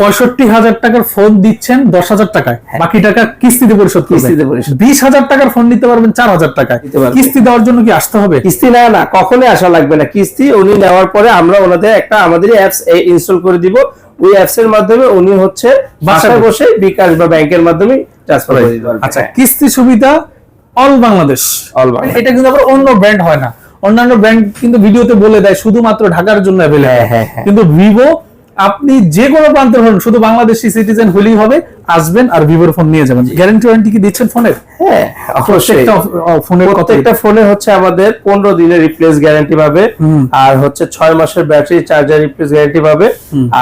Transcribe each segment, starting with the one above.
পঁয়ষট্টি হাজার টাকার ফোন দিচ্ছেন দশ হাজার টাকায়। হ্যাঁ। বাকি টাকা কিস্তিতে পরিশোধ কিস্তিতে পরিশোধ। বিশ হাজার টাকার ফোন নিতে পারবেন চার হাজার টাকায়। কিস্তি দেওয়ার জন্য কি আসতে হবে? কিস্তি না না কখনোই আসা লাগবে না। কিস্তি উনি নেওয়ার পরে আমরা ওনাদের একটা আমাদের অ্যাপস ইনস্টল করে দিব। ওই অ্যাপস এর মাধ্যমে উনি হচ্ছে বাসায় বসে। বিকাশ বা ব্যাংকের মাধ্যমে ট্রান্সফার করে দিতে পারবেন। আচ্ছা কিস্তি সুবিধা অল বাংলাদেশ All বাংলাদেশ। এটা কিন্তু আবার অন্য ব্র্যান্ড হয় না। অন্যান্য ব্র্যান্ড কিন্তু ভিডিওতে বলে দেয় শুধুমাত্র ঢাকার জন্য হ্যাঁ, অ্যাভেলেবল হ্যাঁ, হ্যাঁ। কিন্তু ভিভো আপনি যে কোনো প্রান্তের হন শুধু বাংলাদেশি সিটিজেন হলেই হবে আসবেন আর ভিভোর ফোন নিয়ে যাবেন। গ্যারান্টি ওয়ারেন্টি কি দিচ্ছেন ফোনের হ্যাঁ প্রত্যেকটা ফোনের প্রত্যেকটা ফোনে হচ্ছে আমাদের পনেরো দিনের রিপ্লেস গ্যারান্টি পাবে আর হচ্ছে ছয় মাসের ব্যাটারি চার্জার রিপ্লেস গ্যারান্টি পাবে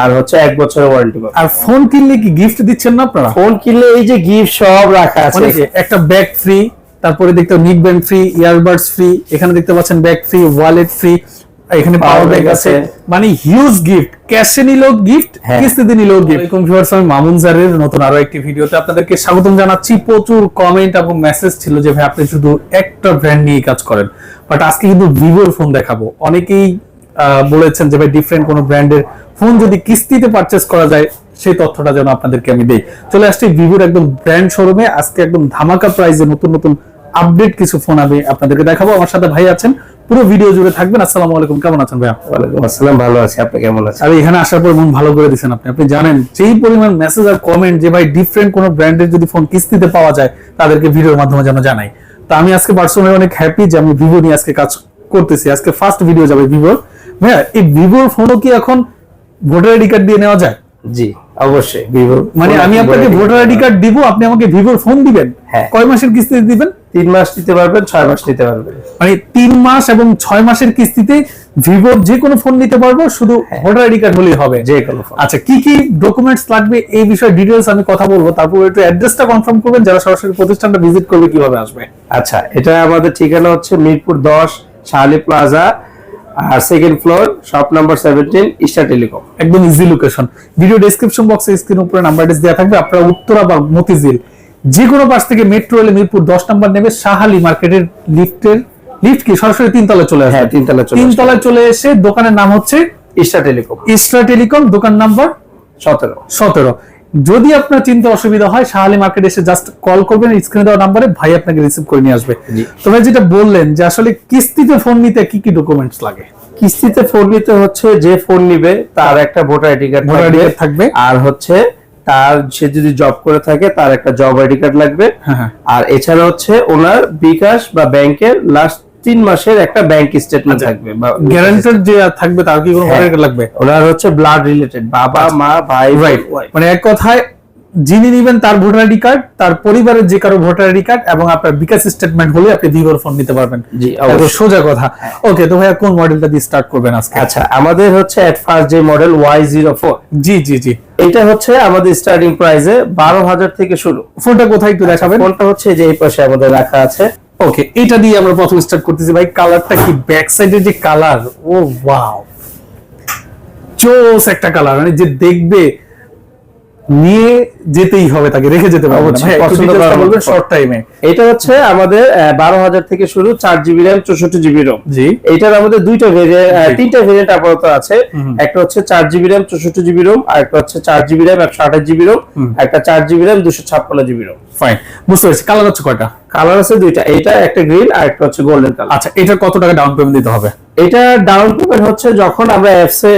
আর হচ্ছে এক বছরের ওয়ারেন্টি পাবে। আর ফোন কিনলে কি গিফট দিচ্ছেন না আপনারা? ফোন কিনলে এই যে গিফট সব রাখা আছে। একটা ব্যাগ ফ্রি তারপরে দেখতে নিক ব্যান্ড ফ্রি ইয়ারবাডস ফ্রি এখানে দেখতে পাচ্ছেন ব্যাগ ফ্রি ওয়ালেট ফ্রি এখানে পাওয়ার bank আছে। মানে হিউজ গিফট ক্যাশে নিলেও গিফট। কিস্তিতে নিলেও গিফট এরকম ভিউয়ার্স আমি মামুন স্যারের নতুন আরও একটি ভিডিওতে আপনাদেরকে স্বাগতম জানাচ্ছি। প্রচুর কমেন্ট এবং মেসেজ ছিল যে ভাই আপনি শুধু একটা ব্র্যান্ড নিয়ে কাজ করেন। বাট আজকে কিন্তু ভিভোর ফোন দেখাবো। অনেকেই আহ, বলেছেন যে ভাই ডিফারেন্ট কোনো ব্র্যান্ডের ফোন যদি কিস্তিতে পারচেস করা যায় সেই তথ্যটা যেন আপনাদেরকে আমি দেই। চলে আসছি ভিভোর একদম ব্র্যান্ড শোরুমে আজকে একদম ধামাকা প্রাইজে নতুন নতুন আপডেট কিছু ফোন আমি আপনাদেরকে দেখাবো। আমার সাথে ভাই আছেন। পুরো ভিডিও জুড়ে থাকবেন। আসসালামু আলাইকুম। কেমন আছেন ভাইয়া? ওয়ালাইকুম আসসালাম। ভালো আছি। আপনি কেমন আছেন? আর এখানে আসার পর মন ভালো করে দিচ্ছেন আপনি। আপনি জানেন যেই পরিমাণ মেসেজ আর কমেন্ট যে ভাই ডিফারেন্ট কোন ব্র্যান্ডের যদি ফোন কিস্তিতে পাওয়া যায় তাদেরকে ভিডিওর মাধ্যমে যেন জানাই। তো আমি আজকে পার্সোনালি অনেক হ্যাপি যে আমি ভিভো নিয়ে আজকে কাজ করতেছি। আজকে ফার্স্ট ভিডিও যাবে ভিভোর ভাইয়া এই ভিভোর ফোনও কি এখন ভোটার আইডি কার্ড দিয়ে নেওয়া যায়? জি। অবশ্যই ভিভো মানে আমি আপনাকে ভোটার আইডি কার্ড দিব আপনি আমাকে ভিভোর ফোন দিবেন? হ্যাঁ। কয় মাসের কিস্তিতে দিবেন? তিন মাস নিতে পারবেন ছয় মাস নিতে পারবেন। মানে তিন মাস এবং ছয় মাসের কিস্তিতে ভিভোর যে কোনো ফোন নিতে পারব শুধু ভোটার আইডি কার্ড হলেই হবে। যে কোনো আচ্ছা কি কি ডকুমেন্টস লাগবে এই বিষয়ে ডিটেলস আমি কথা বলব তারপর একটু অ্যাড্রেসটা কনফার্ম করবেন যারা সরাসরি প্রতিষ্ঠানটা ভিজিট করবে কীভাবে আসবে। আচ্ছা এটা আমাদের ঠিকানা হচ্ছে মিরপুর দশ শাহালি প্লাজা আর second floor shop number seventeen Easter telecom একদম ইজি লোকেশন ভিডিও ডেসক্রিপশন বক্সে স্ক্রিন উপরে নাম্বার দেওয়া থাকবে। আপনারা উত্তরা বা মতিঝিল যে কোনো পাশ থেকে মেট্রো রেলে মিরপুর দশ নাম্বার নেবে শাহালি মার্কেটের লিফটের লিফট কি? সরাসরি তিনতলায় চলে আসে হ্যাঁ তিনতলা চলে তিনতলায় চলে এসে দোকানের নাম হচ্ছে ইস্টার টেলিকম ইস্ট্রা টেলিকম দোকান নাম্বার সতেরো। সতেরো। যদি আপনার চিন্তা অসুবিধা হয় শাহালি মার্কেট এসে জাস্ট কল করবেন স্ক্রিনে দেওয়া নাম্বারে ভাই আপনাকে রিসিভ করে নিয়ে আসবে। জি। তো ভাই যেটা বললেন যে আসলে কিস্তিতে ফোন নিতে কি কি ডকুমেন্টস লাগে? কিস্তিতে ফোন নিতে হচ্ছে যে ফোন নিবে তার একটা voter ID card voter ID card থাকবে। আর হচ্ছে তার সে যদি জব করে থাকে তার একটা জব আইডি কার্ড লাগবে। হ্যাঁ, হ্যাঁ। আর এছাড়া হচ্ছে ওনার বিকাশ বা ব্যাংকের লাস্ট তিন মাসের একটা ব্যাংক স্টেটমেন্ট থাকবে বা গ্যারান্টার যে থাকবে তার কি কোনো হ্যাঁ। লাগবে? ওনার হচ্ছে ব্লাড রিলেটেড বাবা মা ভাই wife। মানে এক কথায় যিনি নিবেন তার ভোটার আইডি কার্ড তার পরিবারের যে কারও ভোটার আইডি কার্ড এবং আপনার বিকাশ স্টেটমেন্ট হলে আপনি ভিভোর ফোন নিতে পারবেন। জি, সোজা কথা। ওকে তো ভাইয়া কোন মডেলটা দিয়ে স্টার্ট করবেন আজকে? আচ্ছা আমাদের হচ্ছে এট ফার্স্ট যে model Y zero four G জি জি। এটা হচ্ছে আমাদের স্টার্টিং প্রাইসে বারো হাজার থেকে শুরু। ফোনটা কোথায় একটু দেখাবেন? ফোনটা হচ্ছে যে এই পাশে আমাদের রাখা আছে। ওকে এটা দিয়ে আমরা প্রথম স্টার্ট করতেছি ভাই। কালারটা কি ব্যাক সাইডের যে কালার ও ওয়াও চোস একটা কালার মানে যে দেখবে নিয়ে যেতেই হবে তাকে রেখে যেতে পারবে বলবেন শর্ট টাইমে এটা হচ্ছে আমাদের বারো হাজার থেকে শুরু চার জিবি র্যাম চৌষট্টি জিবি রোম জি। এইটার আমাদের দুইটা ভেরিয়েন্ট তিনটা ভেরিয়েন্ট আপাতত আছে। একটা হচ্ছে চার জিবি র্যাম চৌষট্টি জিবি রোম আর একটা হচ্ছে চার জিবি র্যাম একশো আঠাশ জিবি রোম একটা চার জিবি র্যাম দুশো ছাপ্পান্ন জিবি রোম ফাইন বুঝতে পারছি। কালার হচ্ছে কয়টা? কালার আছে দুইটা এইটা একটা গ্রিন আর একটা হচ্ছে গোল্ডেন কালার আচ্ছা এটা কত টাকা ডাউন পেমেন্ট দিতে হবে? এটা ডাউন পেমেন্ট হচ্ছে যখন আমরা অ্যাপসে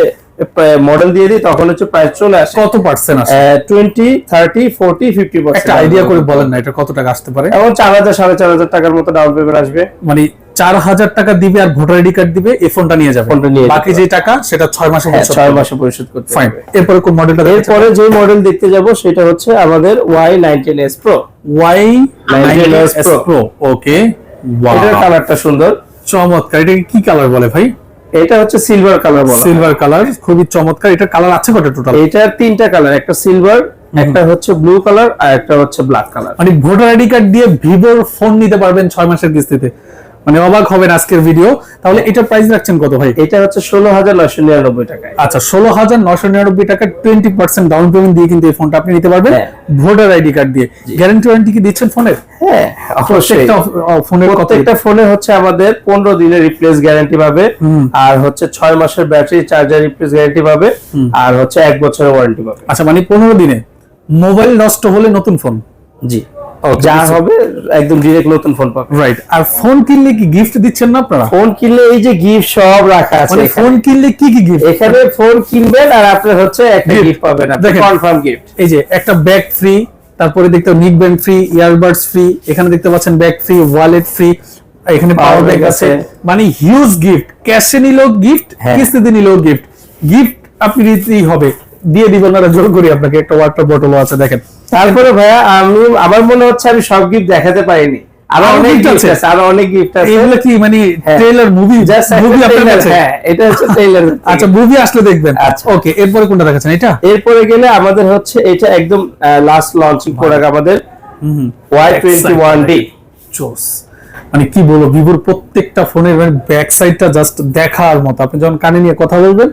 মডেল দিয়ে দিই তখন হচ্ছে প্রাইস চলে আসে। কত পার্সেন্ট আছে? টোয়েন্টি থার্টি ফোর্টি ফিফটি একটা আইডিয়া করে বলেন না এটা কত টাকা আসতে পারে? এমন চার হাজার সাড়ে চার হাজার টাকার মতো ডাউন পেমেন্ট আসবে। মানে চার হাজার টাকা দিবে আর ভোটার আইডি কার্ড দিবে এই ফোনটা নিয়ে যাবে। ফোনটা নিয়ে বাকি যে টাকা সেটা ছয় মাসে হ্যাঁ, ছয় মাসে পরিশোধ করতে ফাইন এরপরে কোন মডেলটা এরপরে যে মডেল দেখতে যাব সেটা হচ্ছে আমাদের Y nineteen S pro Y 19S Pro। Pro okay এটার কালারটা সুন্দর। চমৎকার এটা কি কালার বলে ভাই? এটা হচ্ছে সিলভার কালার বলা সিলভার কালার খুবই চমৎকার। এটা কালার আছে কত টোটাল এটা তিনটা কালার একটা সিলভার একটা হচ্ছে ব্লু কালার আর একটা হচ্ছে ব্ল্যাক কালার মানে ভোটার আইডি কার্ড দিয়ে ভিভোর ফোন নিতে পারবেন ছয় মাসের কিস্তিতে। মানে অবাক হবেন আজকের ভিডিও তাহলে এটা প্রাইস রাখছেন কত ভাই? এটা হচ্ছে ষোলো হাজার নয়শো নিরানব্বই টাকায়। আচ্ছা ষোলো হাজার নশো নিরানব্বই টাকা টোয়েন্টি পার্সেন্ট ডাউন পেমেন্ট দিয়ে কিন্তু এই ফোনটা আপনি নিতে পারবেন। হ্যাঁ। ভোটার আইডি কার্ড দিয়ে। গ্যারান্টি ওয়ারেন্টি কি দিচ্ছেন ফোনের হ্যাঁ ফোনের প্রত্যেকটা ফোনে হচ্ছে আমাদের পনেরো দিনের রিপ্লেস গ্যারান্টি পাবে। আর হচ্ছে ছয় মাসের ব্যাটারি চার্জার রিপ্লেস গ্যারান্টি পাবে। আর হচ্ছে এক বছরের ওয়ারেন্টি পাবে। আচ্ছা মানে পনেরো দিনে মোবাইল নষ্ট হলে নতুন ফোন জি। যা হবে একদম ডিরেক্ট নতুন ফোন পাবে। রাইট আর ফোন কিনলে কি গিফট দিচ্ছেন না আপনারা? ফোন কিনলে এই যে গিফট সব রাখা আছে মানে ফোন কিনলে কি কি গিফট এখানে ফোন কিনবেন আর আপনার হচ্ছে একটা গিফট পাবেন আপনি কনফার্ম গিফট এই যে একটা ব্যাগ ফ্রি তারপরে দেখতে নিক ব্যান্ড ফ্রি ইয়ারবাডস ফ্রি এখানে দেখতে পাচ্ছেন ব্যাগ ফ্রি ওয়ালেট ফ্রি এখানে পাওয়ার ব্যাগ আছে। আছে। মানে হিউজ গিফট ক্যাশে নিলেও গিফট হ্যাঁ। কিস্তিতে নিলেও গিফট গিফট আপনি দিতেই হবে। দিয়ে দিবেন না জোর করি আপনাকে একটা ওয়াটার বটলও আছে দেখেন। তারপরে ভাইয়া আমি আমার মনে হচ্ছে আমি সব গিফট দেখাতে পারিনি। আরও আরও অনেক গিফট আছে? আছে আরও অনেক গিফট আছে। এগুলো কি মানে হ্যাঁ। ট্রেলার মুভি Just মুভি আপনার কাছে? হ্যাঁ এটা হচ্ছে ট্রেলার আচ্ছা মুভি আসলে দেখবেন। আচ্ছা। ওকে এরপরে কোনটা দেখাচ্ছেন? এটা? এরপরে গেলে আমাদের হচ্ছে এটা একদম লাস্ট লঞ্চিং প্রোডাক্ট আমাদের ওয়াই টোয়েন্টি ওয়ান ডি জোস মানে কি বলব ভিভোর প্রত্যেকটা ফোনের ব্যাক সাইডটা জাস্ট দেখার মতো। আপনি যখন কানে নিয়ে কথা বলবেন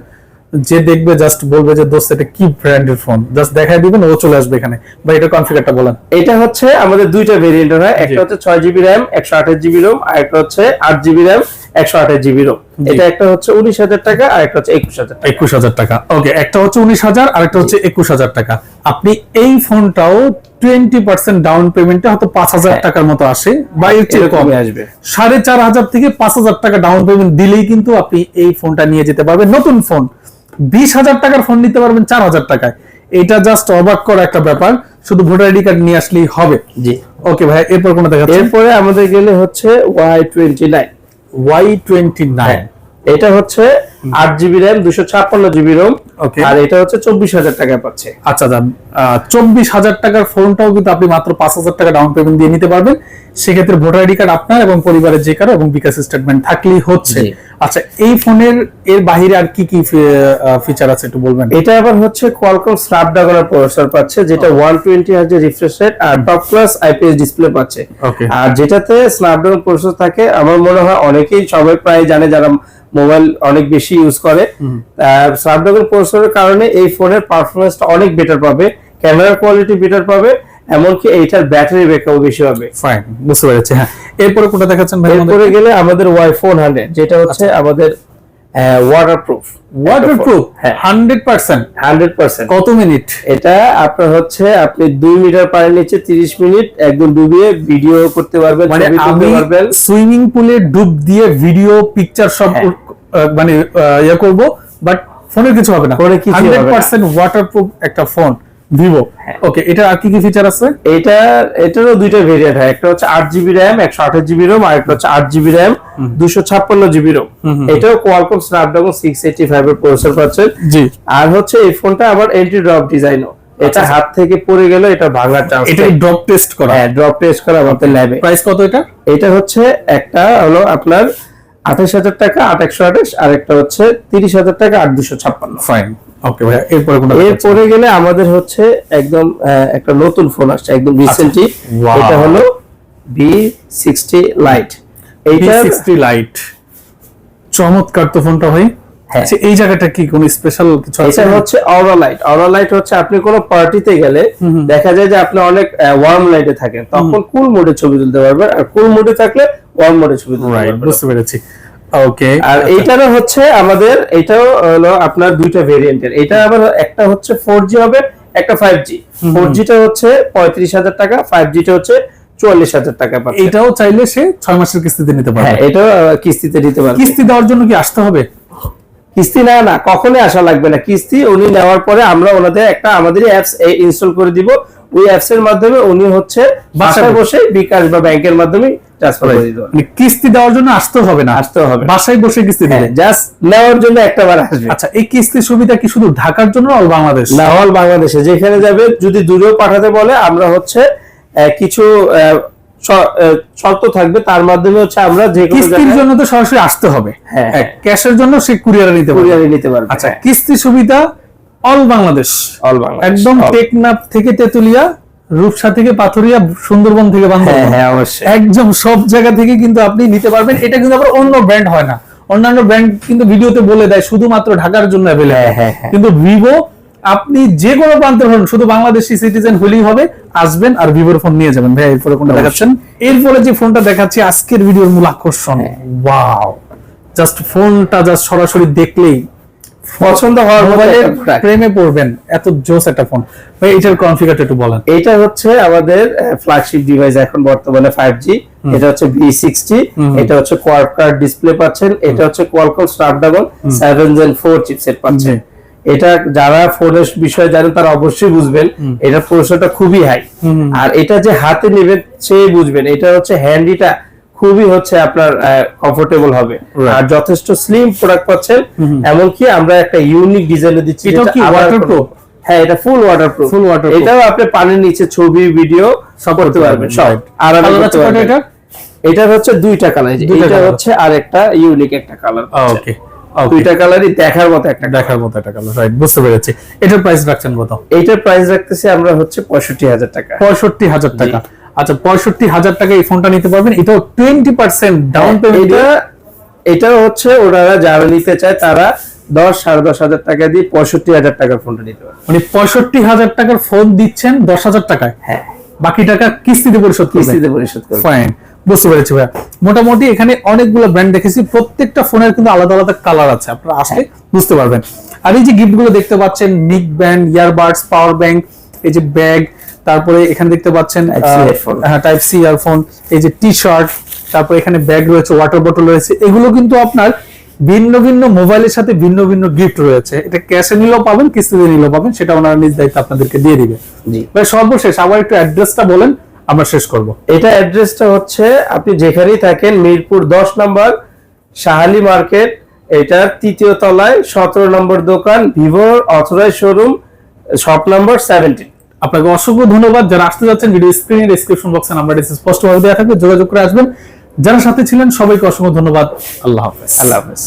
যে দেখবে জাস্ট বলবে যে দোস্ত এটা কি ব্র্যান্ডের ফোন জাস্ট দেখাই দিবেন ও চলে আসবে এখানে। বা এটা কনফিগারটা বলেন। এটা হচ্ছে আমাদের দুইটা ভেরিয়েন্ট হয়। একটা হচ্ছে ছয় জিবি র্যাম একশো আঠাশ জিবি রোম আর একটা হচ্ছে আট জিবি র্যাম একশো আঠাশ জিবি রোম এটা একটা হচ্ছে উনিশ হাজার টাকা আর একটা হচ্ছে একুশ হাজার টাকা। একুশ হাজার টাকা। ওকে একটা হচ্ছে উনিশ হাজার আর একটা হচ্ছে একুশ হাজার টাকা। আপনি এই ফোনটাও টোয়েন্টি পার্সেন্ট ডাউন পেমেন্টে হয়তো পাঁচ হাজার হ্যাঁ। টাকার মতো আসে বা এর চেয়ে কম। আসবে। সাড়ে চার হাজার থেকে পাঁচ হাজার টাকা ডাউন পেমেন্ট দিলেই কিন্তু আপনি এই ফোনটা নিয়ে যেতে পারবেন। নতুন ফোন বিশ হাজার টাকার ফোন নিতে পারবেন চার হাজার টাকায়। এটা জাস্ট অবাক করা একটা ব্যাপার। শুধু ভোটার আইডি কার্ড নিয়ে আসলেই হবে। জি। ওকে ভাই এরপর কোনটা দেখা এরপরে আমাদের গেলে হচ্ছে Y twenty nine Y twenty nine এটা হচ্ছে আট জিবি র্যাম দুশো ছাপ্পান্ন জিবি রোম আর এটা হচ্ছে চব্বিশ হাজার টাকা পাচ্ছে। আচ্ছা দাম চব্বিশ হাজার টাকার ফোনটাও কিন্তু আপনি মাত্র পাঁচ হাজার টাকা ডাউন পেমেন্ট দিয়ে নিতে পারবেন। সেক্ষেত্রে ভোটার আইডি কার্ড আপনার এবং পরিবারের যে কারও এবং বিকাশ স্টেটমেন্ট থাকলেই হচ্ছে। আচ্ছা এই ফোনের এর বাইরে আর কি কি ফিচার আছে একটু বলবেন? এটা আবার হচ্ছে কোয়ালকম স্ন্যাপড্রাগনের প্রসেসর পাচ্ছে যেটা ওয়ান টোয়েন্টি হাজার রিফ্রেশ রেট আর টপ ক্লাস আইপিএস ডিসপ্লে পাচ্ছে. আর যেটাতে স্ন্যাপড্রাগন প্রসেসর থাকে আমার মনে হয় অনেকেই সবাই প্রায় জানে যারা মোবাইল অনেক বেশি ইউজ করে। স্ন্যাপড্রাগন প্রসেসরের কারণে এই ফোনের পারফরমেন্সটা অনেক বেটার পাবে ক্যামেরার কোয়ালিটি বেটার পাবে এমনকি এইটার ব্যাটারি ব্যাকআপ বেশি হবে ফাইন বুঝতে পেরেছি হ্যাঁ। এরপরে কোনটা দেখাচ্ছেন ভাই এরপরে গেলে আমাদের ওয়াই ফোন হান্ড্রেড যেটা হচ্ছে আমাদের ওয়াটারপ্রুফ ওয়াটারপ্রুফ হ্যাঁ। হান্ড্রেড পার্সেন্ট হান্ড্রেড পার্সেন্ট কত মিনিট? এটা আপনার হচ্ছে আপনি দুই মিটার পানির নিচে তিরিশ মিনিট একদম ডুবিয়ে ভিডিও করতে পারবেন মানে আমি সুইমিং পুলে ডুব দিয়ে ভিডিও পিকচার সব হ্যাঁ। মানে ইয়ে করব বাট ফোনের কিছু হবে না। হান্ড্রেড পার্সেন্ট ওয়াটারপ্রুফ একটা ফোন ভিভো। ওকে এটা আর কি কি ফিচার আছে? এটা এটারও দুইটা ভেরিয়েন্ট হয় একটা হচ্ছে আট জিবি র্যাম একশো আঠাশ জিবি রোম আর একটা হচ্ছে আট জিবি র্যাম দুশো ছাপ্পান্ন জিবি রোম এটাও Qualcomm Snapdragon six eighty five এর প্রসেসর পাচ্ছেন। জি। আর হচ্ছে এই ফোনটা আবার এন্টি ড্রপ ডিজাইনও এটা হাত থেকে পড়ে গেল এটা ভাঙার চান্স এটা ড্রপ টেস্ট করা। হ্যাঁ ড্রপ টেস্ট করা আমাদের ল্যাবে প্রাইস কত এটা? এটা হচ্ছে একটা হলো আপনার আঠাশ হাজার টাকা আট একশো আঠাশ আর একটা হচ্ছে তিরিশ হাজার টাকা আট দুশো ছাপ্পান্ন। ফাইন ওকে ভাইয়া এরপরে কোনটা এরপরে গেলে আমাদের হচ্ছে একদম একটা নতুন ফোন আসছে একদম রিসেন্টলি এটা হলো বি সিক্সটি লাইট এইটা P60 লাইট চমৎকার তো ফোনটা ভাই। হ্যাঁ। আচ্ছা, এই জায়গাটা কি কোন স্পেশাল কিছু আছে? এটা হচ্ছে অরা লাইট অরা লাইট হচ্ছে আপনি কোনো পার্টিতে গেলে দেখা যায় যে আপনি অনেক ওয়ার্ম লাইটে থাকেন। তখন কুল মোডে ছবি তুলতে পারবেন। আর কুল মোডে থাকলে ওয়ার্ম মোডে ছবি রাইট বুঝতে পেরেছি। ওকে আর এইটারও হচ্ছে আমাদের এটাও হলো আপনার দুইটা ভেরিয়েন্টের। এটা আবার একটা হচ্ছে ফোর জি হবে একটা ফাইভ জি ফোর জিটা হচ্ছে পঁয়ত্রিশ হাজার টাকা ফাইভ জিটা হচ্ছে চুয়াল্লিশ হাজার টাকা পাচ্ছে। এটাও চাইলে সে ছয় মাসের কিস্তিতে নিতে হ্যাঁ এটাও কিস্তিতে পারবে। কিস্তি দেওয়ার জন্য কি আসতে হবে? কিস্তি না না কখনোই আসা লাগবে না। কিস্তি উনি নেওয়ার পরে আমরা ওনাদের একটা আমাদের অ্যাপস ইনস্টল করে দিব। ওই অ্যাপস এর মাধ্যমে উনি হচ্ছে বাসায় বসে বিকাশ বা ব্যাংকের মাধ্যমে মানে কিস্তি দেওয়ার জন্য আসতে হবে না। আসতে হবে বাসায় বসে কিস্তি জাস্ট নেওয়ার জন্য একটা বার আসবে। আচ্ছা এই কিস্তি সুবিধা কি শুধু ঢাকার জন্য অল বাংলাদেশ না হল বাংলাদেশে যেখানে যাবে যদি দূরেও পাঠাতে বলে আমরা হচ্ছে কিছু শর্ত থাকবে। তার মাধ্যমে হচ্ছে আমরা যে কিস্তির জন্য তো সরাসরি আসতে হবে। হ্যাঁ, হ্যাঁ। ক্যাশের জন্য সে কুরিয়ারে নিতে কুরিয়ারে নিতে পারবে। আচ্ছা কিস্তি সুবিধা অল বাংলাদেশ অল বাংলা একদম টেকনাফ থেকে তেতুলিয়া রূপসা থেকে পাথরিয়া সুন্দরবন থেকে হ্যাঁ হ্যাঁ অবশ্যই। একদম সব জায়গা থেকে কিন্তু আপনি নিতে পারবেন। এটা কিন্তু আবার অন্য ব্র্যান্ড হয় না। অন্যান্য ব্র্যান্ড কিন্তু ভিডিওতে বলে দেয় শুধুমাত্র ঢাকার জন্য হ্যাঁ, অ্যাভেলেবল হ্যাঁ, হ্যাঁ। কিন্তু ভিভো আপনি যে কোনো প্রান্তের হন শুধু বাংলাদেশি সিটিজেন হলেই হবে আসবেন আর ভিভোর ফোন নিয়ে যাবেন। ভাই এরপরে কোনটা দেখাচ্ছেন? এরপরে যে ফোনটা দেখাচ্ছি আজকের ভিডিওর মূল আকর্ষণ। ওয়াও জাস্ট ফোনটা জাস্ট সরাসরি দেখলেই পছন্দ হওয়ার মোবাইলের প্রেমে পড়বেন। এত জোস একটা ফোন। ভাই এটার কনফিগারটা একটু বলেন। এটা হচ্ছে আমাদের ফ্ল্যাগশিপ ডিভাইস এখন বর্তমানে ফাইভ জি এটা হচ্ছে বি সিক্সটি এটা হচ্ছে কোয়াডকার ডিসপ্লে পাচ্ছেন। এটা হচ্ছে Qualcomm Snapdragon seven gen four chipset পাচ্ছেন। এটা যারা ফোনের বিষয়ে জানেন তারা অবশ্যই বুঝবেন এটা প্রসেসরটা খুবই হাই আর এটা যে হাতে নেবেন সে বুঝবেন। এটা হচ্ছে হ্যান্ডিটা খুবই হচ্ছে আপনার কমফোর্টেবল হবে। আর যথেষ্ট স্লিম প্রোডাক্ট পাচ্ছেন। এমনকি আমরা একটা ইউনিক ডিজাইনে দিচ্ছি যেটা কি? কোনো- হ্যাঁ এটা ফুল ওয়াটারপ্রুফ Full waterproof। এটাও আপনি পানির নিচে ছবি ভিডিও সব করতে পারবেন। সব. আরামে করতে পারবেন এটার? এটার হচ্ছে দুইটা কালার এটা। হচ্ছে আরেকটা ইউনিক একটা কালার ওকে ওকে দুইটা কালারই দেখার মতো একটা দেখার মতো একটা কালার রাইট বুঝতে পেরেছি। এটার প্রাইস রাখছেন কত? এইটার প্রাইস রাখতেছি আমরা হচ্ছে পঁয়ষট্টি হাজার টাকা। পঁয়ষট্টি হাজার টাকা। আচ্ছা পঁয়ষট্টি হাজার টাকা এই ফোনটা নিতে পারবেন। এটাও টোয়েন্টি পার্সেন্ট ডাউন পেমেন্ট এটা হচ্ছে ওনারা যারা নিতে চায় তারা দশ সাড়ে দশ হাজার টাকা দিয়ে পঁয়ষট্টি হাজার টাকার ফোনটা নিতে পারে মানে পঁয়ষট্টি হাজার টাকার ফোন দিচ্ছেন দশ হাজার টাকায়? হ্যাঁ। বাকি টাকা কিস্তিতে পরিশোধ কিস্তিতে পরিশোধ করবে ফাইন বুঝতে পেরেছি ভাইয়া। মোটামুটি এখানে অনেকগুলো ব্র্যান্ড দেখেছি প্রত্যেকটা ফোনের কিন্তু আলাদা আলাদা কালার আছে আপনারা আসলে বুঝতে পারবেন। আর এই যে গিফটগুলো দেখতে পাচ্ছেন নিক ব্যান্ড ইয়ারবাডস পাওয়ার ব্যাংক এই যে ব্যাগ তারপরে এখানে দেখতে পাচ্ছেন। হ্যাঁ টাইপ সি ইয়ারফোন এই যে টি শার্ট তারপরে এখানে ব্যাগ রয়েছে ওয়াটার বটল রয়েছে এগুলো কিন্তু আপনার ভিন্ন ভিন্ন মোবাইলের সাথে ভিন্ন ভিন্ন গিফট রয়েছে। এটা ক্যাশে নিলেও পাবেন কিস্তিতে নিলেও পাবেন সেটা ওনারা নিজ দায়িত্ব আপনাদেরকে দিয়ে দিবে। জি। ভাই সর্বশেষ আবার একটু অ্যাড্রেসটা বলেন আমরা শেষ করব। এটা অ্যাড্রেসটা হচ্ছে আপনি যেখানেই থাকেন মিরপুর দশ নম্বর শাহালি মার্কেট এটার তৃতীয় তলায় সতেরো নম্বর দোকান ভিভোর authorise showroom shop number seventeen. আপনাকে অসংখ্য ধন্যবাদ। যারা আসতে যাচ্ছেন ভিডিও স্ক্রিনে ডিসক্রিপশন বক্সে নাম্বার স্পষ্টভাবে দেওয়া থাকবে, যোগাযোগ করে আসবেন। যারা সাথে ছিলেন, সবাইকে অসংখ্য ধন্যবাদ। আল্লাহ হাফেজ। আল্লাহ হাফেজ।